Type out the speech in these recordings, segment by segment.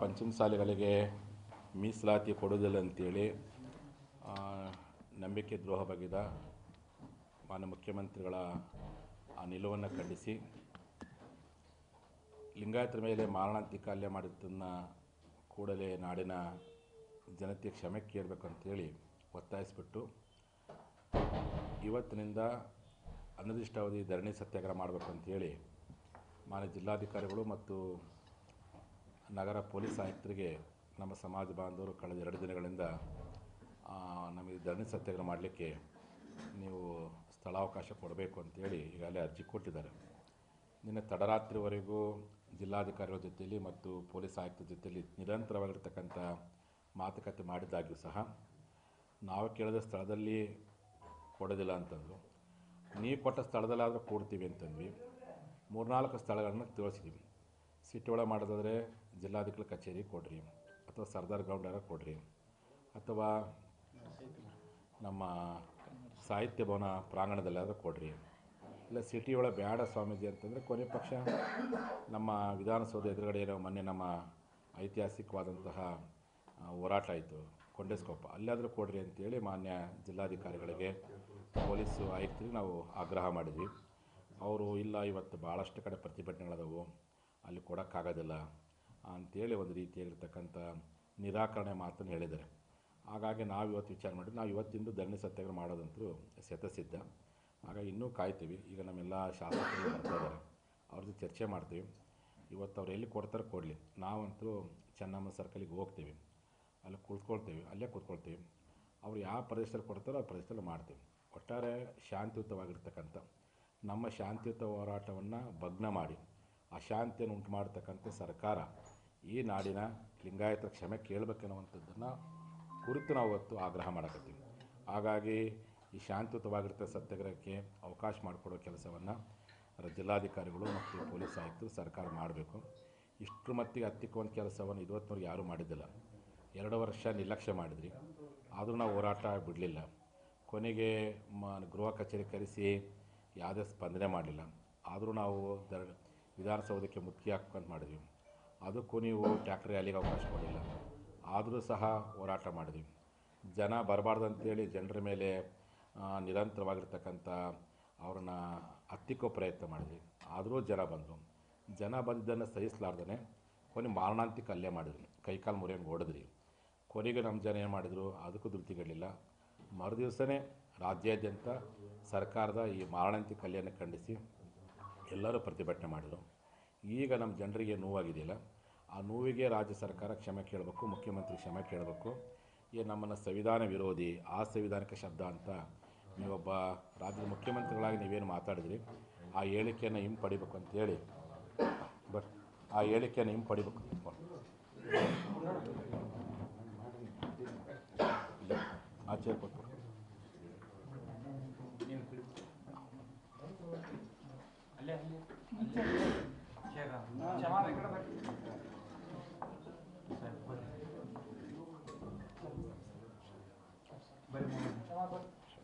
ಪಂಚಮ ಶಾಲೆಗಳಿಗೆ ಮೀಸಲಾತಿ ಕೊಡೋದಿಲ್ಲ ಅಂತೇಳಿ ನಂಬಿಕೆ ದ್ರೋಹ ಬಗೆದ ಮಾನ್ಯ ಮುಖ್ಯಮಂತ್ರಿಗಳ ಆ ನಿಲುವನ್ನು ಖಂಡಿಸಿ, ಲಿಂಗಾಯತರ ಮೇಲೆ ಮಾರಣಾಂತಿಕ ಹಲ್ಲೆ ಮಾಡಿದ್ದನ್ನು ಕೂಡಲೇ ನಾಡಿನ ಜನತೆ ಕ್ಷಮೆ ಕೇಳಬೇಕಂತೇಳಿ ಒತ್ತಾಯಿಸಿಬಿಟ್ಟು, ಇವತ್ತಿನಿಂದ ಅನಿರ್ದಿಷ್ಟಾವಧಿ ಧರಣಿ ಸತ್ಯಾಗ್ರಹ ಮಾಡಬೇಕು ಅಂತೇಳಿ ಮಾನ್ಯ ಜಿಲ್ಲಾಧಿಕಾರಿಗಳು ಮತ್ತು ನಗರ ಪೊಲೀಸ್ ಆಯುಕ್ತರಿಗೆ ನಮ್ಮ ಸಮಾಜ ಬಾಂಧವರು ಕಳೆದ ಎರಡು ದಿನಗಳಿಂದ ನಮಗೆ ಧರಣಿ ಸತ್ಯಾಗ್ರಹ ಮಾಡಲಿಕ್ಕೆ ನೀವು ಸ್ಥಳಾವಕಾಶ ಕೊಡಬೇಕು ಅಂತೇಳಿ ಈಗಾಗಲೇ ಅರ್ಜಿ ಕೊಟ್ಟಿದ್ದಾರೆ. ನಿನ್ನೆ ತಡರಾತ್ರಿವರೆಗೂ ಜಿಲ್ಲಾಧಿಕಾರಿಗಳ ಜೊತೆಯಲ್ಲಿ ಮತ್ತು ಪೊಲೀಸ್ ಆಯುಕ್ತರ ಜೊತೆಯಲ್ಲಿ ನಿರಂತರವಾಗಿರ್ತಕ್ಕಂಥ ಮಾತುಕತೆ ಮಾಡಿದ್ದಾಗಿಯೂ ಸಹ ನಾವು ಕೇಳಿದ ಸ್ಥಳದಲ್ಲಿ ಕೊಡೋದಿಲ್ಲ ಅಂತಂದರು. ನೀವು ಕೊಟ್ಟ ಸ್ಥಳದಲ್ಲಾದರೂ ಕೊಡ್ತೀವಿ ಅಂತಂದ್ವಿ. ಮೂರ್ನಾಲ್ಕು ಸ್ಥಳಗಳನ್ನು ತೋರಿಸಿದ್ವಿ ಸಿಟಿ ಒಳಗೆ ಮಾಡೋದಾದರೆ ಜಿಲ್ಲಾಧಿಕಾರಿ ಕಚೇರಿ ಕೊಡ್ರಿ, ಅಥವಾ ಸರ್ದಾರ್ ಗ್ರೌಂಡಾರ ಕೊಡ್ರಿ, ಅಥವಾ ನಮ್ಮ ಸಾಹಿತ್ಯ ಭವನ ಪ್ರಾಂಗಣದಲ್ಲಾದರೂ ಕೊಡ್ರಿ. ಇಲ್ಲ, ಸಿಟಿ ಒಳಗೆ ಬೇಡ ಸ್ವಾಮೀಜಿ ಅಂತಂದರೆ ಕೊನೆ ಪಕ್ಷ ನಮ್ಮ ವಿಧಾನಸೌಧ ಎದುರುಗಡೆ ಏನೋ ಮೊನ್ನೆ ನಮ್ಮ ಐತಿಹಾಸಿಕವಾದಂತಹ ಹೋರಾಟ ಆಯಿತು, ಕೊಂಡೆಸ್ಕೊಪ್ಪ. ಅಲ್ಲಾದರೂ ಕೊಡ್ರಿ ಅಂತೇಳಿ ಮಾನ್ಯ ಜಿಲ್ಲಾಧಿಕಾರಿಗಳಿಗೆ, ಪೊಲೀಸು ಆಯುಕ್ತರಿಗೆ ನಾವು ಆಗ್ರಹ ಮಾಡಿದ್ವಿ. ಅವರು, ಇಲ್ಲ, ಇವತ್ತು ಭಾಳಷ್ಟು ಕಡೆ ಪ್ರತಿಭಟನೆಗಳದವು. ಅಲ್ಲಿ ಕೊಡೋಕ್ಕಾಗೋದಿಲ್ಲ ಅಂಥೇಳಿ ಒಂದು ರೀತಿಯಾಗಿರ್ತಕ್ಕಂಥ ನಿರಾಕರಣೆ ಮಾತನ್ನು ಹೇಳಿದ್ದಾರೆ. ಹಾಗಾಗಿ ನಾವು ಇವತ್ತು ವಿಚಾರ ಮಾಡಿ ನಾವು ಇವತ್ತಿಂದು ಧರಣಿ ಸತ್ಯಾಗ್ರಹ ಮಾಡೋದಂತೂ ಶತಸಿದ್ಧ ಆಗ ಇನ್ನೂ ಕಾಯ್ತೀವಿ. ಈಗ ನಮ್ಮೆಲ್ಲ ಶಾಸಕರು ಬರ್ತಾಯಿದ್ದಾರೆ ಅವ್ರ ಜೊತೆ ಚರ್ಚೆ ಮಾಡ್ತೀವಿ. ಇವತ್ತು ಅವ್ರು ಎಲ್ಲಿ ಕೊಡ್ತಾರೆ ಕೊಡಲಿ. ನಾವಂತೂ ಚೆನ್ನಮ್ಮ ಸರ್ಕಲಿಗೆ ಹೋಗ್ತೀವಿ. ಅಲ್ಲಿ ಕೂತ್ಕೊಳ್ತೀವಿ ಅಲ್ಲೇ ಕೂತ್ಕೊಳ್ತೀವಿ. ಅವ್ರು ಯಾವ ಪ್ರದೇಶದಲ್ಲಿ ಕೊಡ್ತಾರೋ ಆ ಪ್ರದೇಶದಲ್ಲಿ ಮಾಡ್ತೀವಿ. ಒಟ್ಟಾರೆ ಶಾಂತಿಯುತವಾಗಿರ್ತಕ್ಕಂಥ ನಮ್ಮ ಶಾಂತಿಯುತ ಹೋರಾಟವನ್ನು ಭಗ್ನ ಮಾಡಿ. ಅಶಾಂತಿಯನ್ನು ಉಂಟು ಮಾಡತಕ್ಕಂಥ ಸರ್ಕಾರ ಈ ನಾಡಿನ ಲಿಂಗಾಯತ ಕ್ಷಮೆ ಕೇಳಬೇಕನ್ನುವಂಥದ್ದನ್ನು ಕುರಿತು ನಾವು ಇವತ್ತು ಆಗ್ರಹ ಮಾಡಕತ್ತೀವಿ. ಹಾಗಾಗಿ ಈ ಶಾಂತಿಯುತವಾಗಿರ್ತ ಸತ್ಯಾಗ್ರಹಕ್ಕೆ ಅವಕಾಶ ಮಾಡಿಕೊಡೋ ಕೆಲಸವನ್ನು ಜಿಲ್ಲಾಧಿಕಾರಿಗಳು ಮತ್ತು ಪೊಲೀಸ್ ಆಯುಕ್ತರು ಸರ್ಕಾರ ಮಾಡಬೇಕು. ಇಷ್ಟರ ಮಟ್ಟಿಗೆ ಹತ್ತಿಕ್ಕುವಂಥ ಕೆಲಸವನ್ನು ಇದುವತ್ತಿನವ್ರು ಯಾರೂ ಮಾಡಿದ್ದಿಲ್ಲ. ಎರಡು ವರ್ಷ ನಿರ್ಲಕ್ಷ್ಯ ಮಾಡಿದ್ರಿ. ಆದರೂ ನಾವು ಹೋರಾಟ ಬಿಡಲಿಲ್ಲ. ಕೊನೆಗೆ ಮ, ಗೃಹ ಕಚೇರಿ ಕರೆಸಿ ಯಾವುದೇ ಸ್ಪಂದನೆ ಮಾಡಲಿಲ್ಲ. ಆದರೂ ನಾವು ದ ವಿಧಾನಸೌಧಕ್ಕೆ ಮುತ್ತಿಗೆ ಹಾಕ್ಕೊಂಡು ಮಾಡಿದ್ವಿ. ಅದಕ್ಕೂ ನೀವು ಟ್ಯಾಕ್ಟ್ರಿ ರ್ಯಾಲಿಗೆ ಅವಕಾಶ ಕೊಡಲಿಲ್ಲ. ಆದರೂ ಸಹ ಹೋರಾಟ ಮಾಡಿದ್ವಿ. ಜನ ಬರಬಾರ್ದು ಅಂತೇಳಿ ಜನರ ಮೇಲೆ ನಿರಂತರವಾಗಿರ್ತಕ್ಕಂಥ ಅವ್ರನ್ನ ಹತ್ತಿಕ್ಕೋ ಪ್ರಯತ್ನ ಮಾಡಿದ್ವಿ. ಆದರೂ ಜನ ಬಂದರು. ಜನ ಬಂದಿದ್ದನ್ನು ಸಹಿಸಲಾರ್ದೇ ಕೊನೆ ಮಾರಣಾಂತಿಕ ಹಲ್ಲೆ ಮಾಡಿದ್ವಿ ಕೈಕಾಲು ಮುರಿಯಂಗೆ ಹೊಡೆದ್ರಿ ಕೊನೆಗೆ ನಮ್ಮ ಜನ ಏನು ಮಾಡಿದರು? ಅದಕ್ಕೂ ಧೃತಿಗಳಿಲ್ಲ ಮರುದಿವಸನೇ ರಾಜ್ಯಾದ್ಯಂತ ಸರ್ಕಾರದ ಈ ಮಾರಣಾಂತಿಕ ಹಲ್ಲೆಯನ್ನು ಖಂಡಿಸಿ ಎಲ್ಲರೂ ಪ್ರತಿಭಟನೆ ಮಾಡಿದರು. ಈಗ ನಮ್ಮ ಜನರಿಗೆ ನೋವಾಗಿದೆಯಲ್ಲ? ಆ ನೋವಿಗೆ ರಾಜ್ಯ ಸರ್ಕಾರ ಕ್ಷಮೆ ಕೇಳಬೇಕು, ಮುಖ್ಯಮಂತ್ರಿ ಕ್ಷಮೆ ಕೇಳಬೇಕು. ಈ ನಮ್ಮನ್ನು ಸಂವಿಧಾನ ವಿರೋಧಿ, ಆ ಸಂವಿಧಾನಿಕ ಶಬ್ದ ಅಂತ ನೀವೊಬ್ಬ ರಾಜ್ಯದ ಮುಖ್ಯಮಂತ್ರಿಗಳಾಗಿ ನೀವೇನು ಮಾತಾಡಿದ್ರಿ, ಆ ಹೇಳಿಕೆಯನ್ನು ಹಿಂಪಡಿಬೇಕು ಅಂತೇಳಿ ಬಟ್ ಆ ಹೇಳಿಕೆಯನ್ನು ಹಿಂಪಡಿಬೇಕು ಆಚೆ ಕೊಟ್ಟು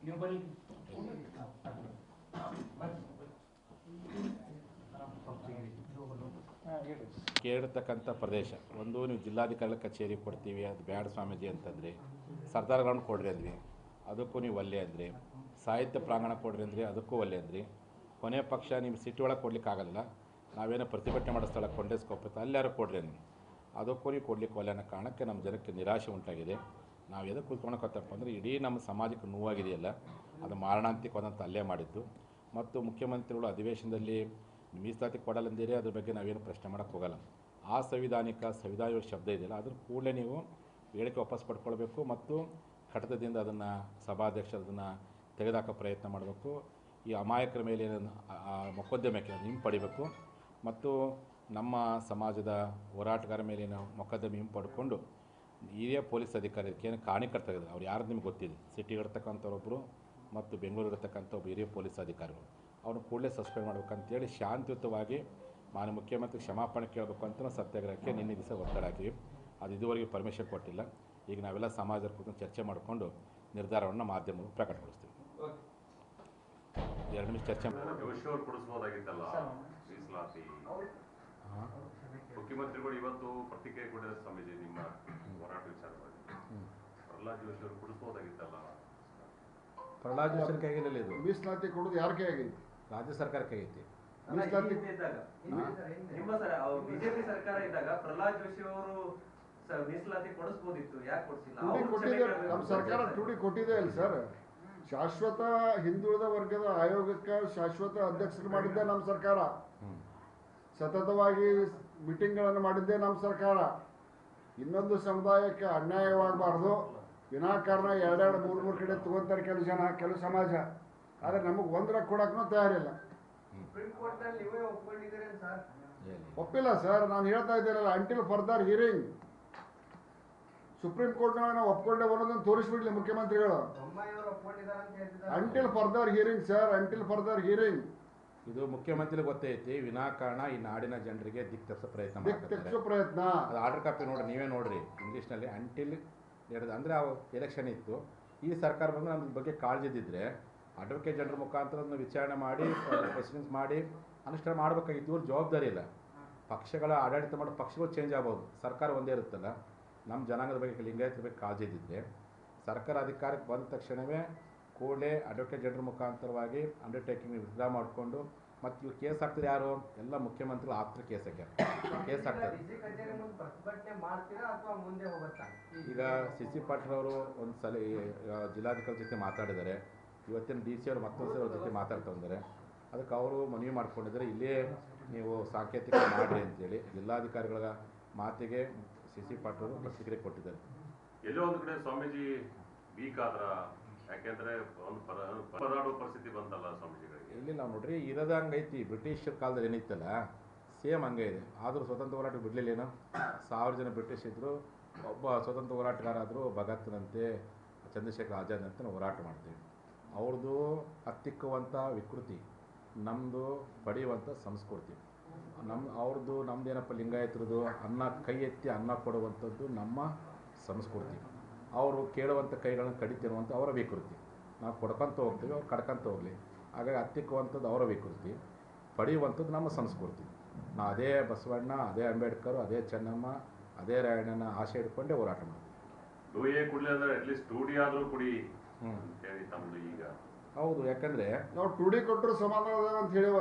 ನೀವು ಬರೀ ಕೇಳಿರ್ತಕ್ಕಂಥ ಪ್ರದೇಶ. ಒಂದು ನೀವು ಜಿಲ್ಲಾಧಿಕಾರಿ ಕಚೇರಿ ಕೊಡ್ತೀವಿ ಅದು ಬ್ಯಾಡ ಸ್ವಾಮೀಜಿ ಅಂತಂದರೆ. ಸರ್ದಾರ್ ಗ್ರೌಂಡ್ ಕೊಡ್ರಿ ಅಂದ್ರಿ ಅದಕ್ಕೂ ನೀವು ಒಲ್ಲೆ ಅಂದ್ರಿ. ಸಾಹಿತ್ಯ ಪ್ರಾಂಗಣ ಕೊಡ್ರಿ ಅಂದ್ರಿ ಅದಕ್ಕೂ ಒಲ್ಲೆ ಅಂದ್ರಿ. ಕೊನೆ ಪಕ್ಷ ನಿಮ್ಮ ಸಿಟಿ ಒಳಗೆ ಕೊಡ್ಲಿಕ್ಕೆ ಆಗಲ್ಲ ನಾವೇನೋ ಪ್ರತಿಭಟನೆ ಮಾಡೋ ಸ್ಥಳ ಕೊಂಡೇಸ್ಕೊಪ್ಪತ್ತು ಅಲ್ಲಾರು ಕೊಡ್ರಿ ನೀವು ಅದಕ್ಕೂ ನೀವು ಕೊಡ್ಲಿಕ್ಕೆ ಒಲ್ಲೆ ಅನ್ನೋ ಕಾರಣಕ್ಕೆ ನಮ್ಮ ಜನಕ್ಕೆ ನಿರಾಶೆ ಉಂಟಾಗಿದೆ. ನಾವು ಎದಕ್ಕೆ ಕೂತ್ಕೊಳಕತ್ತಪ್ಪ ಅಂದರೆ ಇಡೀ ನಮ್ಮ ಸಮಾಜಕ್ಕೆ ನೋವಾಗಿದೆಯಲ್ಲ. ಅದು ಮಾರಣಾಂತಿಕವಾದಂಥ ಅಲ್ಲೇ ಮಾಡಿದ್ದು. ಮತ್ತು ಮುಖ್ಯಮಂತ್ರಿಗಳು ಅಧಿವೇಶನದಲ್ಲಿ ಮೀಸಲಾತಿ ಕೊಡಲ್ಲಂದಿರಿ ಅದ್ರ ಬಗ್ಗೆ ನಾವೇನು ಪ್ರಶ್ನೆ ಮಾಡೋಕ್ಕೆ ಹೋಗಲ್ಲ. ಆ ಸಂವಿಧಾನಿಕ ಸಂವಿಧಾನ ಶಬ್ದ ಇದೆಯಲ್ಲ ಅದ್ರ ಕೂಡಲೇ ನೀವು ಹೇಳಿಕೆ ವಾಪಸ್ ಪಡ್ಕೊಳ್ಬೇಕು ಮತ್ತು ಕಡತದಿಂದ ಅದನ್ನು ಸಭಾಧ್ಯಕ್ಷ ಅದನ್ನು ತೆಗೆದಾಕೋ ಪ್ರಯತ್ನ ಮಾಡಬೇಕು. ಈ ಅಮಾಯಕರ ಮೇಲೆ ಮೊಕದ್ದಮೆಗೆ ಹಿಂಪಡಿಬೇಕು ಮತ್ತು ನಮ್ಮ ಸಮಾಜದ ಹೋರಾಟಗಾರ ಮೇಲಿನ ಮೊಕದ್ದಮೆ ಹಿಂಪಡ್ಕೊಂಡು ಹಿರಿಯ ಪೊಲೀಸ್ ಅಧಿಕಾರಿಕ್ಕೆ ಏನು ಕಾರಣಕರ್ತರಿದ್ದಾರೆ ಅವ್ರು ಯಾರು ನಿಮ್ಗೆ ಗೊತ್ತಿದೆ ಸಿಟಿಗಿರ್ತಕ್ಕಂಥವ್ರೊಬ್ಬರು ಮತ್ತು ಬೆಂಗಳೂರಿರ್ತಕ್ಕಂಥ ಒಬ್ಬ ಹಿರಿಯ ಪೊಲೀಸ್ ಅಧಿಕಾರಿಗಳು. ಅವ್ರನ್ನ ಕೂಡಲೇ ಸಸ್ಪೆಂಡ್ ಮಾಡ್ಬೇಕಂತೇಳಿ ಶಾಂತಿಯುತವಾಗಿ ಮಾನ್ಯ ಮುಖ್ಯಮಂತ್ರಿ ಕ್ಷಮಾಪಣೆ ಕೇಳಬೇಕು ಅಂತ ಸತ್ಯಾಗ್ರಹಕ್ಕೆ ನಿನ್ನೆ ದಿವಸ ಒತ್ತಡ ಹಾಕಿವಿ ಅದು ಇದುವರೆಗೆ ಪರ್ಮಿಷನ್ ಕೊಟ್ಟಿಲ್ಲ. ಈಗ ನಾವೆಲ್ಲ ಸಮಾಜದ ಕುರಿತು ಚರ್ಚೆ ಮಾಡಿಕೊಂಡು ನಿರ್ಧಾರವನ್ನು ಮಾಧ್ಯಮಗಳು ಪ್ರಕಟಗೊಳಿಸ್ತೀವಿ. ಎರಡು ನಿಮಿಷ ಚರ್ಚೆ ಕೊಡಿಸ್ಬೋದಾಗಿತ್ತಲ್ಲ? ಮೀಸಲಾತಿ. ಮುಖ್ಯಮಂತ್ರಿಗಳು ಇವತ್ತು ಪ್ರತಿಕ್ರಿಯೆ ಕೊಟ್ಟಿದ್ದಾರೆ ಸ್ವಾಮೀಜಿ ನಿಮ್ಮ ಹೋರಾಟ ವಿಚಾರವಾಗಿ. ಪ್ರಹ್ಲಾದ್ ಜೋಶಿ ಅವರು ಕೊಡಿಸ್ಬೋದಾಗಿತ್ತಲ್ಲ? ಪ್ರಹ್ಲಾದ್ ಜೋಶಿ ಕೈಗಿಲ್ಲ ಇದು. ಮೀಸಲಾತಿ ಕೊಡೋದು ಯಾರ ಕೈ ಆಗೈತಿ ರಾಜ್ಯ ಸರ್ಕಾರ ಕೈ ಐತಿ ಮೀಸಲಾತಿ- ಇದ್ದಾಗ ನಿಮ್ಮ ಸರ ಬಿಜೆಪಿ ಸರ್ಕಾರ ಇದ್ದಾಗ ಪ್ರಹ್ಲಾದ್ ಜೋಶಿ ಅವರು ಮೀಸಲಾತಿ ಕೊಡಿಸ್ಬೋದಿತ್ತು ಯಾಕೆ ಕೊಡಿಸಿಲ್ಲ? ಕೊಟ್ಟಿದೆ ನಮ್ಮ ಸರ್ಕಾರ ಟುಡಿ ಕೊಟ್ಟಿದೆ ಅಲ್ಲ ಸರ್. ಶಾಶ್ವತ ಹಿಂದುಳಿದ ವರ್ಗದ ಆಯೋಗಕ್ಕೆ ಶಾಶ್ವತ ಅಧ್ಯಕ್ಷರು ಮಾಡಿದ್ದೆ ನಮ್ಮ ಸರ್ಕಾರ. ಸತತವಾಗಿ ಮೀಟಿಂಗ್ಗಳನ್ನು ಮಾಡಿದ್ದೇ ನಮ್ಮ ಸರ್ಕಾರ. ಇನ್ನೊಂದು ಸಮುದಾಯಕ್ಕೆ ಅನ್ಯಾಯವಾಗಬಾರ್ದು. ವಿನಾಕಾರಣ ಎರಡೆರಡು ಮೂರು ಮೂರು ಕಡೆ ತಗೊಂತಾರೆ ಕೆಲವು ಜನ ಕೆಲವು ಸಮಾಜ. ಆದರೆ ನಮಗೆ ಒಂದರ ಕೊಡಕ್ಕೂ ತಯಾರಿಲ್ಲ ಒಪ್ಪಿಲ್ಲ ಸರ್. ನಾನು ಹೇಳ್ತಾ ಇದ್ದೀನಲ್ಲ until further hearing Supreme Court ನಾವು ಒಪ್ಕೊಂಡೆ ಬರೋದನ್ನ ತೋರಿಸ್ಬಿಡ್ಲಿ ಮುಖ್ಯಮಂತ್ರಿಗಳು. Until further hearing sir until further hearing ಇದು ಮುಖ್ಯಮಂತ್ರಿ ಗೊತ್ತೈತಿ ವಿನಾಕಾರಣ ಈ ನಾಡಿನ ಜನರಿಗೆ ದಿಕ್ ತಪ್ಪಿಸೋ ಪ್ರಯತ್ನ ಪ್ರಯತ್ನ. ಅದು ಆರ್ಡರ್ ಕಾಪಿ ನೋಡಿ ನೀವೇ ನೋಡ್ರಿ ಇಂಗ್ಲೀಷ್ನಲ್ಲಿ ಅಂಟಿಲ್ ಅಂದ್ರೆ ಅಂದರೆ ಆ ಎಲೆಕ್ಷನ್ ಇತ್ತು. ಈ ಸರ್ಕಾರ ಬಂದು ನಮ್ಮ ಬಗ್ಗೆ ಕಾಳಜಿ ಇದ್ದಿದ್ರೆ ಅಡ್ವೊಕೇಟ್ ಜನರ ಮುಖಾಂತರ ಅದನ್ನ ವಿಚಾರಣೆ ಮಾಡಿ ಪ್ರೆಸಿಡೆನ್ಸ್ ಮಾಡಿ ಅನುಷ್ಠಾನ ಮಾಡಬೇಕಾಗಿತ್ತು ಇವ್ರ ಜವಾಬ್ದಾರಿ ಇಲ್ಲ. ಪಕ್ಷಗಳ ಆಡಳಿತ ಮಾಡೋ ಪಕ್ಷಗಳು ಚೇಂಜ್ ಆಗ್ಬೋದು. ಸರ್ಕಾರ ಒಂದೇ ಇರುತ್ತಲ್ಲ. ನಮ್ಮ ಜನಾಂಗದ ಬಗ್ಗೆ ಲಿಂಗಾಯತರ ಬಗ್ಗೆ ಕಾಳಜಿ ಇದ್ದಿದ್ರೆ ಸರ್ಕಾರ ಅಧಿಕಾರಕ್ಕೆ ಬಂದ ತಕ್ಷಣವೇ ಕೂಡಲೇ ಅಡ್ವೊಕೇಟ್ ಜನರ ಮುಖಾಂತರವಾಗಿ ಅಂಡರ್ಟೇಕಿಂಗ್ ವಿತ್ಡ್ರಾ ಮಾಡಿಕೊಂಡು ಮತ್ತು ಇವ್ರು ಕೇಸ್ ಹಾಕ್ತಾರೆ ಯಾರು? ಎಲ್ಲ ಮುಖ್ಯಮಂತ್ರಿಗಳು ಆಪ್ತರ ಕೇಸಕ್ಕೆ. ಹಾಕ್ಯಾರ ಕೇಸ್ ಹಾಕ್ತಾರೆ. ಈಗ ಸಿ ಸಿ ಪಾಟ್ರವರು ಒಂದು ಸಲ ಜಿಲ್ಲಾಧಿಕಾರಿ ಜೊತೆ ಮಾತಾಡಿದ್ದಾರೆ. ಇವತ್ತಿನ ಡಿ ಸಿ ಅವರು ಮತ್ತೊಂದು ಸಲ ಅವ್ರ ಜೊತೆ ಮಾತಾಡ್ತಾ ಇದ್ದಾರೆ ಅದಕ್ಕೆ ಅವರು ಮನವಿ ಮಾಡ್ಕೊಂಡಿದ್ದಾರೆ ಇಲ್ಲೇ ನೀವು ಸಾಂಕೇತಿಕ ಮಾಡಿರಿ ಅಂತೇಳಿ. ಜಿಲ್ಲಾಧಿಕಾರಿಗಳ ಮಾತಿಗೆ ಸಿ ಸಿ ಪಾಟೀಲ್ ಪ್ರತಿಕ್ರಿಯೆ ಕೊಟ್ಟಿದ್ದಾರೆ. ಎಲ್ಲೋ ಒಂದು ಕಡೆ ಸ್ವಾಮೀಜಿ ವೀಕ್ ಆದ್ರ ಯಾಕೆಂದ್ರೆ ಒಂದು ಪರದಾಡುವ ಪರಿಸ್ಥಿತಿ ಬಂತಲ್ಲ ಸ್ವಾಮೀಜಿಗಳಿಗೆ. ಇಲ್ಲಿ ನಾವು ನೋಡ್ರಿ ಇರೋದು ಹಂಗೈತಿ ಬ್ರಿಟಿಷ್ ಕಾಲದಲ್ಲಿ ಏನಿತ್ತಲ್ಲ ಸೇಮ್ ಹಂಗೆ ಇದೆ. ಆದರೂ ಸ್ವತಂತ್ರ ಹೋರಾಟ ಬಿಡಲಿಲ್ಲೇನೋ ಸಾವಿರ ಜನ ಬ್ರಿಟಿಷ್ ಇದ್ದರು ಒಬ್ಬ ಸ್ವತಂತ್ರ ಹೋರಾಟಗಾರ ಆದರೂ ಭಗತ್ನಂತೆ ಚಂದ್ರಶೇಖರ್ ಆಜಾದ್ ಅಂತ ನಾವು ಹೋರಾಟ ಮಾಡ್ತೀವಿ ಅವ್ರದ್ದು ಹತ್ತಿಕ್ಕುವಂಥ ವಿಕೃತಿ ನಮ್ಮದು ಪಡೆಯುವಂಥ ಸಂಸ್ಕೃತಿ. ನಮ್ಮ ಅವ್ರದ್ದು ನಮ್ದು ಏನಪ್ಪ ಲಿಂಗಾಯತರದು ಅನ್ನ ಕೈ ಎತ್ತಿ ಅನ್ನ ಕೊಡುವಂಥದ್ದು ನಮ್ಮ ಸಂಸ್ಕೃತಿ. ಅವರು ಕೇಳುವಂಥ ಕೈಗಳನ್ನು ಕಡಿತಿರುವಂಥ ಅವರ ವಿಕೃತಿ. ನಾವು ಕೊಡ್ಕೊಂತ ಹೋಗ್ತೀವಿ ಅವ್ರು ಕಡ್ಕೊಂತ ಹೋಗಲಿ. ಹಾಗಾಗಿ ಹತ್ತಿಕ್ಕುವಂಥದ್ದು ಅವರ ವಿಕೃತಿ ಪಡೆಯುವಂಥದ್ದು ನಮ್ಮ ಸಂಸ್ಕೃತಿ. ನಾ ಅದೇ ಬಸವಣ್ಣ ಅದೇ ಅಂಬೇಡ್ಕರ್ ಅದೇ ಚೆನ್ನಮ್ಮ ಅದೇ ರಾಯಣ್ಣನ ಆಸೆ ಇಟ್ಕೊಂಡೇ ಹೋರಾಟ ಮಾಡ್ತೀವಿ. ಟೂ ಎ ಕುಡ್ಲಿ ಅಂದ್ರೆ ಅಟ್ಲೀಸ್ಟ್ ಟೂ ಡಿ ಆದ್ರೂ ಕುಡಿ. ಅಂತೇಳಿ ಈಗ. ಹೌದು ಯಾಕಂದರೆ ನಾವು ಟುಡಿ ಕೊಟ್ಟರು ಸಮಾಧಾನ ಅಂತ ಹೇಳಿವಲ್ಲ.